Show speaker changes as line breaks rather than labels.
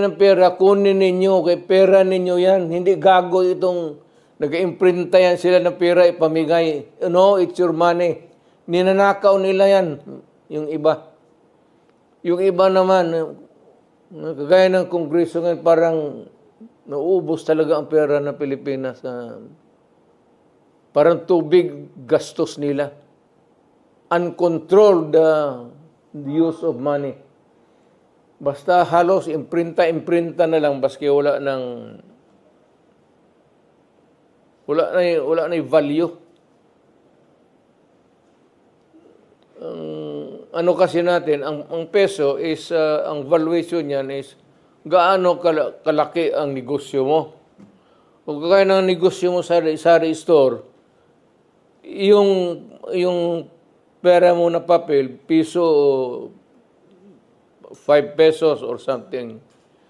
ng pera, kunin ninyo, kay pera ninyo yan. Hindi gago itong nag-imprinta yan sila ng pera, ipamigay. No, it's your money. Ninanakaw nila yan, yung iba. Yung iba naman, kagaya ng kongreso ngayon, parang nauubos talaga ang pera ng Pilipinas. sa parang tubig gastos nila. Uncontrolled uh, use of money. Basta halos imprinta-imprinta na lang baski wala ng wala na wala na value. Ang ano kasi natin, ang, ang peso is uh, ang valuation niyan is gaano kala- kalaki ang negosyo mo. Kung kaya ng negosyo mo sa sari store, yung yung pera mo na papel, piso 5 pesos or something.